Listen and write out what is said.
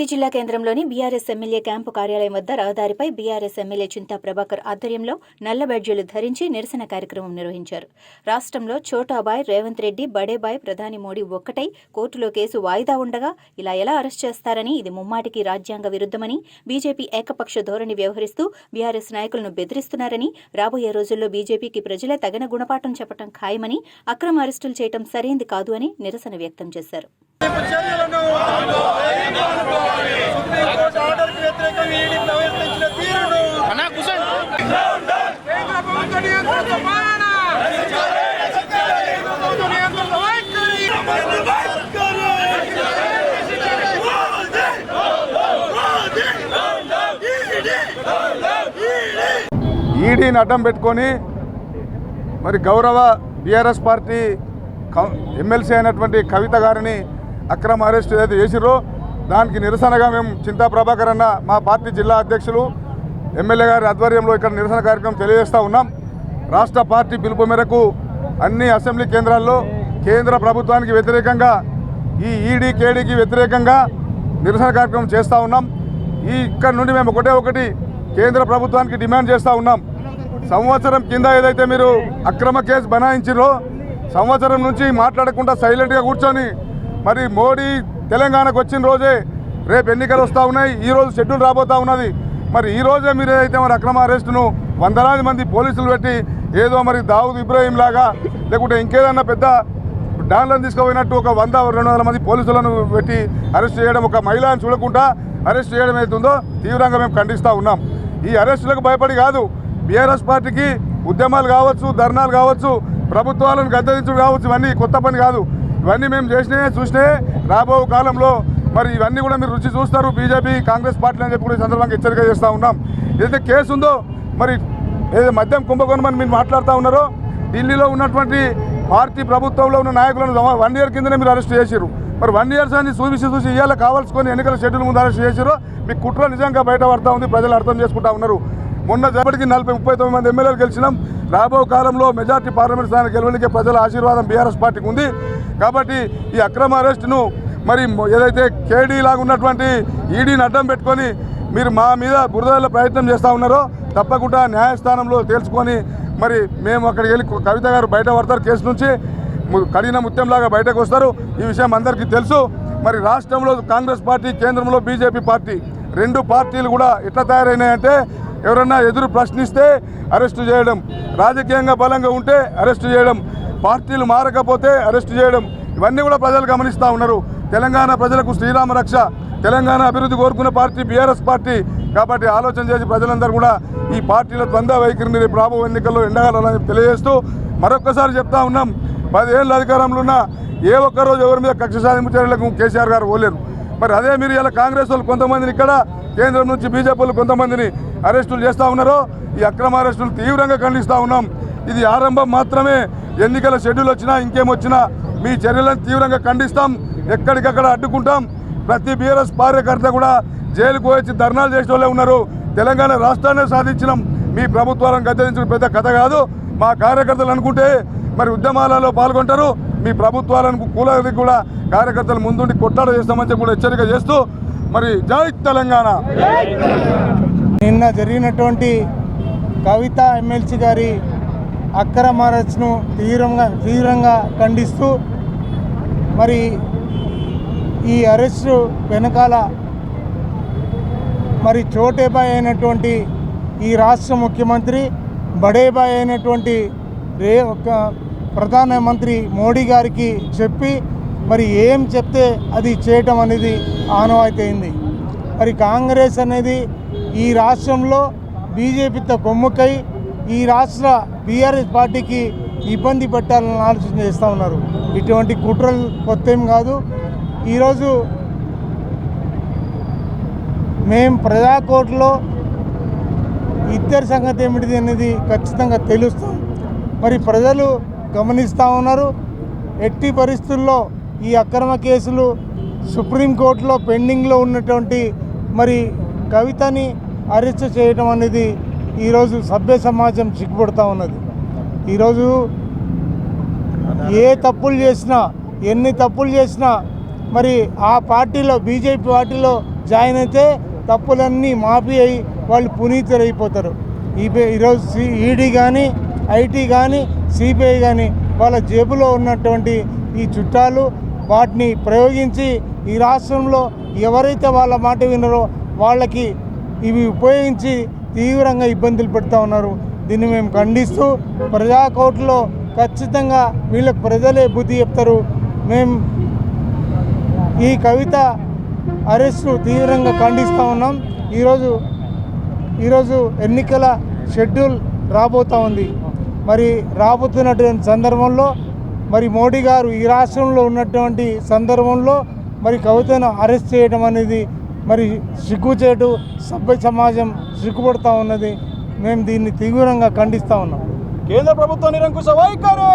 రంగారెడ్డి జిల్లా కేంద్రంలోని BRS MLA camp కార్యాలయం వద్ద రహదారిపై బీఆర్ఎస్ ఎమ్మెల్యే చింతా ప్రభాకర్ ఆధ్వర్యంలో నల్ల బెడ్జీలు ధరించి నిరసన కార్యక్రమం నిర్వహించారు. రాష్ట్రంలో చోటాబాయ్ రేవంత్ రెడ్డి బడేబాయ్ ప్రధాని మోడీ ఒక్కటై కోర్టులో కేసు వాయిదా ఉండగా ఇలా ఎలా అరెస్ట్ చేస్తారని ఇది ముమ్మాటికి రాజ్యాంగ విరుద్ధమని బీజేపీ ఏకపక్ష ధోరణి వ్యవహరిస్తూ బీఆర్ఎస్ నాయకులను బెదిరిస్తున్నారని రాబోయే రోజుల్లో బీజేపీకి ప్రజలే తగిన గుణపాఠం చెప్పడం ఖాయమని అక్రమ అరెస్టులు చేయటం సరైంది కాదు అని నిరసన వ్యక్తం చేశారు. ఈడీని అడ్డం పెట్టుకొని మరి గౌరవ బీఆర్ఎస్ పార్టీ ఎమ్మెల్సీ అయినటువంటి కవిత గారిని అక్రమ అరెస్ట్ ఏదైతే చేసిరో దానికి నిరసనగా మేము చింతా ప్రభాకర్ అన్న మా పార్టీ జిల్లా అధ్యక్షులు ఎమ్మెల్యే గారి ఆధ్వర్యంలో ఇక్కడ నిరసన కార్యక్రమం తెలియజేస్తూ ఉన్నాం. రాష్ట్ర పార్టీ పిలుపు మేరకు అన్ని అసెంబ్లీ కేంద్రాల్లో కేంద్ర ప్రభుత్వానికి వ్యతిరేకంగా ఈ ఈడీ కేడీకి వ్యతిరేకంగా నిరసన కార్యక్రమం చేస్తూ ఉన్నాం. ఈ ఇక్కడ నుండి మేము ఒకటే ఒకటి కేంద్ర ప్రభుత్వానికి డిమాండ్ చేస్తూ ఉన్నాం. సంవత్సరం కింద ఏదైతే మీరు అక్రమ కేసు బనాయించిరో సంవత్సరం నుంచి మాట్లాడకుండా సైలెంట్గా కూర్చొని మరి మోడీ తెలంగాణకు వచ్చిన రోజే రేపు ఎన్నికలు వస్తూ ఉన్నాయి. ఈ రోజు షెడ్యూల్ రాబోతా ఉన్నది. మరి ఈ రోజే మీరు ఏదైతే మరి అక్రమ అరెస్టును వందలాది మంది పోలీసులు పెట్టి ఏదో మరి దావుద్ ఇబ్రాహీం లాగా లేకుంటే ఇంకేదన్నా పెద్ద డాన్లను తీసుకుపోయినట్టు ఒక వంద రెండు వందల మంది పోలీసులను పెట్టి అరెస్ట్ చేయడం ఒక మహిళను చూడకుండా అరెస్ట్ చేయడం ఏదైతుందో తీవ్రంగా మేము ఖండిస్తూ ఉన్నాం. ఈ అరెస్టులకు భయపడి కాదు బీఆర్ఎస్ పార్టీకి ఉద్యమాలు కావచ్చు ధర్నాలు కావచ్చు ప్రభుత్వాలను గద్దరించడం కావచ్చు ఇవన్నీ కొత్త పని కాదు. ఇవన్నీ మేము చేసినా చూసినాయి రాబో కాలంలో మరి ఇవన్నీ కూడా మీరు రుచి చూస్తారు. బీజేపీ కాంగ్రెస్ పార్టీలు అని చెప్పి కూడా ఈ సందర్భంగా హెచ్చరిక చేస్తూ ఉన్నాం. ఏదైతే కేసు ఉందో మరి ఏదో మద్యం కుంభకోణం అని మీరు మాట్లాడుతూ ఉన్నారో ఢిల్లీలో ఉన్నటువంటి పార్టీ ప్రభుత్వంలో ఉన్న నాయకులను వన్ ఇయర్ కిందనే మీరు అరెస్ట్ చేశారు మరి వన్ ఇయర్స్ అని చూసి చూసి ఇవాళ కావాల్సుకొని ఎన్నికల షెడ్యూల్ ముందు అరెస్ట్ చేశారు మీ కుట్ర నిజంగా బయట పడతా ఉంది ప్రజలు అర్థం చేసుకుంటా ఉన్నారు. మొన్న జపటికి నలభై ముప్పై తొమ్మిది మంది ఎమ్మెల్యేలు గెలిచినాం. రాబో కాలంలో మెజార్టీ పార్లమెంట్ స్థానానికి గెలవడానికి ప్రజల ఆశీర్వాదం బీఆర్ఎస్ పార్టీకి ఉంది. కాబట్టి ఈ అక్రమ అరెస్టును మరి ఏదైతే కేడీ లాగా ఉన్నటువంటి ఈడీని అడ్డం పెట్టుకొని మీరు మా మీద బురదల ప్రయత్నం చేస్తూ ఉన్నారో తప్పకుండా న్యాయస్థానంలో తేల్చుకొని మరి మేము అక్కడికి వెళ్ళి కవిత గారు బయట పడతారు కేసు నుంచి. కఠిన కడిగిన ముత్యంలాగా బయటకు వస్తారు. ఈ విషయం అందరికీ తెలుసు. మరి రాష్ట్రంలో కాంగ్రెస్ పార్టీ కేంద్రంలో బీజేపీ పార్టీ రెండు పార్టీలు కూడా ఎట్లా తయారైనాయంటే ఎవరన్నా ఎదురు ప్రశ్నిస్తే అరెస్టు చేయడం రాజకీయంగా బలంగా ఉంటే అరెస్టు చేయడం పార్టీలు మారకపోతే అరెస్టు చేయడం ఇవన్నీ కూడా ప్రజలు గమనిస్తూ ఉన్నారు. తెలంగాణ ప్రజలకు శ్రీరామ రక్ష తెలంగాణ అభివృద్ధి కోరుకున్న పార్టీ బీఆర్ఎస్ పార్టీ కాబట్టి ఆలోచన చేసి ప్రజలందరూ కూడా ఈ పార్టీల ద్వంద్వ వైఖరిని రేపు రాబో ఎన్నికల్లో ఎండగాలని తెలియజేస్తూ మరొక్కసారి చెప్తా ఉన్నాం. పదేళ్ళ అధికారంలో ఉన్న ఏ ఒక్క రోజు ఎవరి మీద కక్ష సాధింపు చర్యలకు కేసీఆర్ గారు పోలేరు మరి అదే మీరు ఇలా కాంగ్రెస్ వాళ్ళు కొంతమందిని ఇక్కడ కేంద్రం నుంచి బీజేపీ కొంతమందిని అరెస్టులు చేస్తూ ఉన్నారో ఈ అక్రమ అరెస్టులు తీవ్రంగా ఖండిస్తూ ఉన్నాం. ఇది ఆరంభం మాత్రమే. ఎన్నికల షెడ్యూల్ వచ్చినా ఇంకేమొచ్చినా మీ చర్యలను తీవ్రంగా ఖండిస్తాం. ఎక్కడికక్కడ అడ్డుకుంటాం. ప్రతి బీఆర్ఎస్ కార్యకర్త కూడా జైలుకు వచ్చి ధర్నాలు చేసిన వాళ్ళే ఉన్నారు. తెలంగాణ రాష్ట్రాన్ని సాధించినాం. మీ ప్రభుత్వాలను గద్దెదించిన పెద్ద కథ కాదు. మా కార్యకర్తలు అనుకుంటే మరి ఉద్యమాలలో పాల్గొంటారు. మీ ప్రభుత్వాలను కూలది కూడా కార్యకర్తలు ముందుండి కొట్లాడ చేస్తామని చెప్పి కూడా హెచ్చరిక చేస్తూ మరి జై తెలంగాణ. నిన్న జరిగినటువంటి కవిత ఎమ్మెల్సీ గారి అక్రమ అరెస్ట్ను తీవ్రంగా తీవ్రంగా ఖండిస్తూ మరి ఈ అరెస్టు వెనకాల మరి చోటేబాయ్ అయినటువంటి ఈ రాష్ట్ర ముఖ్యమంత్రి బడేబాయ్ అయినటువంటి రే ఒక ప్రధానమంత్రి మోడీ గారికి చెప్పి మరి ఏం చెప్తే అది చేయటం అనేది ఆనవాయితీ మరి కాంగ్రెస్ అనేది ఈ రాష్ట్రంలో బీజేపీతో కొమ్ముకై ఈ రాష్ట్ర బీఆర్ఎస్ పార్టీకి ఇబ్బంది పెట్టాలని ఆలోచన చేస్తూ ఉన్నారు. ఇటువంటి కుట్రలు కొత్త ఏం కాదు. ఈరోజు మేము ప్రజాకోర్టులో ఇద్దరి సంగతి ఏమిటిది అనేది ఖచ్చితంగా తెలుస్తాం. మరి ప్రజలు గమనిస్తూ ఉన్నారు. ఎట్టి పరిస్థితుల్లో ఈ అక్రమ కేసులు సుప్రీంకోర్టులో పెండింగ్లో ఉన్నటువంటి మరి కవితని అరెస్ట్ చేయడం అనేది ఈరోజు సభ్య సమాజం చిక్కుపడుతూ ఉన్నది. ఈరోజు ఏ తప్పులు చేసినా ఎన్ని తప్పులు చేసినా మరి ఆ పార్టీలో బీజేపీ పార్టీలో జాయిన్ అయితే తప్పులన్నీ మాఫీ అయి వాళ్ళు పునీతులైపోతారు. ఈ ఈరోజు సి ఈడీ కానీ ఐటీ కానీ సిబిఐ కానీ వాళ్ళ జేబులో ఉన్నటువంటి ఈ చుట్టాలు వాటిని ప్రయోగించి ఈ రాష్ట్రంలో ఎవరైతే వాళ్ళ మాట విన్నారో వాళ్ళకి ఇవి ఉపయోగించి తీవ్రంగా ఇబ్బందులు పెడతా ఉన్నారు. దీన్ని మేము ఖండిస్తూ ప్రజా కోర్టులో ఖచ్చితంగా వీళ్ళకి ప్రజలే బుద్ధి చెప్తారు. మేము ఈ కవిత అరెస్టు తీవ్రంగా ఖండిస్తూ ఉన్నాం. ఈరోజు ఈరోజు ఎన్నికల షెడ్యూల్ రాబోతూ ఉంది. మరి రాబోతున్నటువంటి సందర్భంలో మరి మోడీ గారు ఈ రాష్ట్రంలో ఉన్నటువంటి సందర్భంలో మరి కవితను అరెస్ట్ చేయడం అనేది మరి సిగ్గుచేటు సభ్య సమాజం సిగ్గుపడుతూ ఉన్నది. మేము దీన్ని తీవ్రంగా ఖండిస్తూ ఉన్నాం. కేంద్ర ప్రభుత్వ నిరంకుశ వైఖరి!